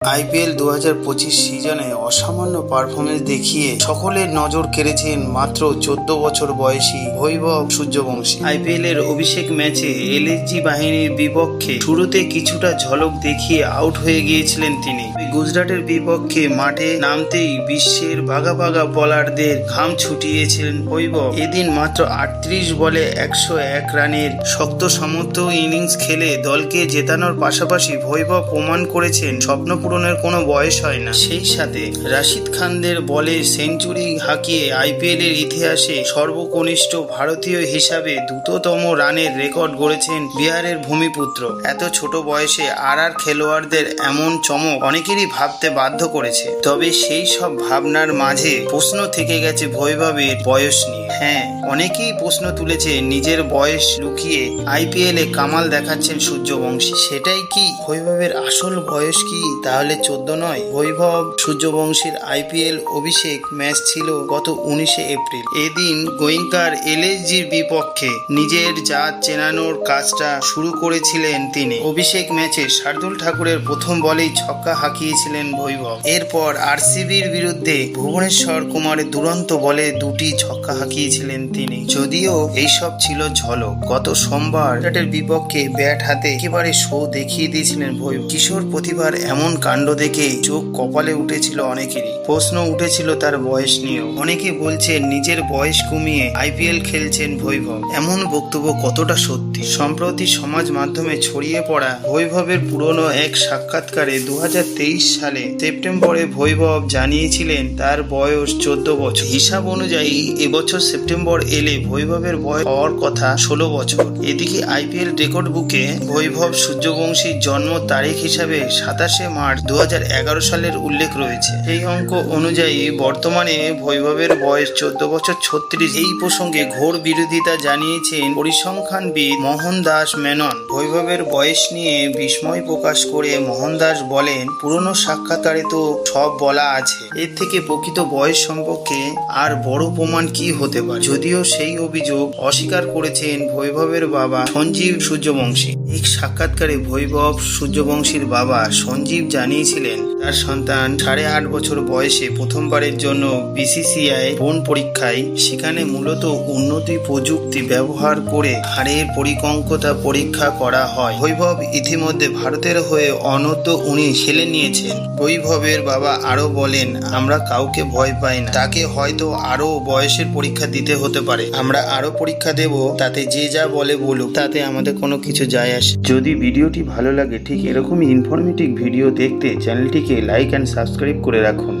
IPL দু হাজার পঁচিশ সিজনে অসামান্য পারফরমেন্স দেখিয়ে সকলের নজর কেড়েছেন মাত্র চোদ্দ বছর বয়সী বৈভব সূর্যবংশী। আইপিএল এর অভিষেক ম্যাচে এলএসজি বাহিনীর বিপক্ষে শুরুতে কিছুটা ঝলক দেখিয়ে আউট হয়ে গিয়েছিলেন তিনি। গুজরাটের বিপক্ষে মাঠে নামতেই বিশ্বের বাঘা বাঘা বোলারদের ঘাম ছুটিয়েছিলেন বৈভব এদিন মাত্র আটত্রিশ বলে একশো এক রানের শক্ত সামর্থ্য ইনিংস খেলে দলকে জেতানোর পাশাপাশি বৈভব প্রমাণ করেছেন স্বপ্ন পূরণের কোনো বয়স হয় না। সেই সাথে রাশিদ খানদের বলে সেঞ্চুরি হাঁকিয়ে আইপিএল এর ইতিহাসে সর্বকনিষ্ঠ ভারতীয় হিসাবে দ্রুততম রানের রেকর্ড গড়েছেন বিহারের ভূমিপুত্র। এত ছোট বয়সে আর আর খেলোয়াড়দের এমন চমক অনেকেরই ভাবতে বাধ্য করেছে। তবে সেই সব ভাবনার মাঝে প্রশ্ন থেকে গেছে বৈভবের বয়স নিয়ে। হ্যাঁ অনেকেই প্রশ্ন তুলেছে নিজের বয়স লুকিয়ে আইপিএল কামাল দেখাচ্ছেন সূর্যবংশী। সেটাই কি বৈভবের আসল বয়স কি তাহলে চোদ্দ নয়। বৈভব সূর্যবংশীর আইপিএল অভিষেক ম্যাচ ছিল গত উনিশে এপ্রিল। এদিন গোয়েঙ্কার এলএসজির বিপক্ষে নিজের জাত চেনানোর কাজটা শুরু করেছিলেন তিনি। অভিষেক ম্যাচে শার্দুল ঠাকুরের প্রথম বলেই ছক্কা হাঁকিয়েছিলেন বৈভব। এরপর আরসিবির বিরুদ্ধে ভুবনেশ্বর কুমারের দুরন্ত বলে দুটি ছক্কা হাঁকিয়েছিলেন তিনি। যদিও এইসব ছিল ঝলক। গত সোমবার বিপক্ষে ব্যাট হাতে একেবারে শো দেখিয়ে দিয়েছিলেন ভৈব কিশোর প্রতিভার এমন কাণ্ড দেখে চোখ কপালে উঠেছিল অনেকেরই। প্রশ্ন উঠেছিল তার বয়স নিয়েও। অনেকে বলছে নিজের বয়স কমিয়ে আইপিএল খেলছেন বৈভব। এমন বক্তব্য কতটা সত্যি? সম্প্রতি সমাজ মাধ্যমে ছড়িয়ে পড়া বৈভবের পুরনো এক সাক্ষাৎকারে দু হাজার তেইশ সালে সেপ্টেম্বরে বৈভব জানিয়েছিলেন তার বয়স চোদ্দ বছর। হিসাব অনুযায়ী এবছর সেপ্টেম্বর এলে বৈভবের বয়স হওয়ার কথা ষোলো বছর। এদিকে আইপিএল রেকর্ড বুকে বৈভব সূর্যবংশীর জন্ম তারিখ হিসাবে সাতাশে মার্চ দু হাজার এগারো সালের উল্লেখ রয়েছে। এই অঙ্ক অনুযায়ী বর্তমানে বৈভবের বয়স চোদ্দ বছর ছত্রিশ। এই প্রসঙ্গে ঘোর বিরোধিতা জানিয়েছেন পরিসংখ্যানবিদ মোহন দাস মেনন। বৈভবের বয়স নিয়ে বিস্ময় প্রকাশ করে মোহন দাস বলেন, পুরনো সাক্ষাৎকারে তো সব বলা আছে। এর থেকে প্রকৃত বয়স সম্পর্কে আর বড় প্রমাণ কি হতে পারে? যদিও সেই অভিযোগ অস্বীকার করেছেন বৈভবের বাবা সঞ্জীব সূর্যবংশী। এক সাক্ষাৎকারে বৈভব সূর্যবংশীর বাবা সঞ্জীব জানিয়েছিলেন। তার সন্তান সাড়ে আট বছর বয়সে প্রথমবারের জন্য বিসিসিআই বোন পরীক্ষায়। সেখানে মূলত উন্নতি প্রযুক্তি ব্যবহার করে হাড়ের পরিকঙ্কতা পরীক্ষা করা হয়। বৈভব ইতিমধ্যে ভারতের হয়ে অনূর্ধ্ব উনি খেলে নিয়েছেন। বৈভবের বাবা আরও বলেন, আমরা কাউকে ভয় পাই না। তাকে হয়তো আরও বয়সের পরীক্ষা দিতে হতে পারে। আমরা আরও পরীক্ষা দেব, তাতে যে যা বলে বলুক, তাতে আমাদের কোনো কিছু যায় আসে। যদি ভিডিওটি ভালো লাগে, ঠিক এরকমই ইনফরমেটিভ ভিডিও দেখতে চ্যানেলটিকে লাইক অ্যান্ড সাবস্ক্রাইব করে রাখুন।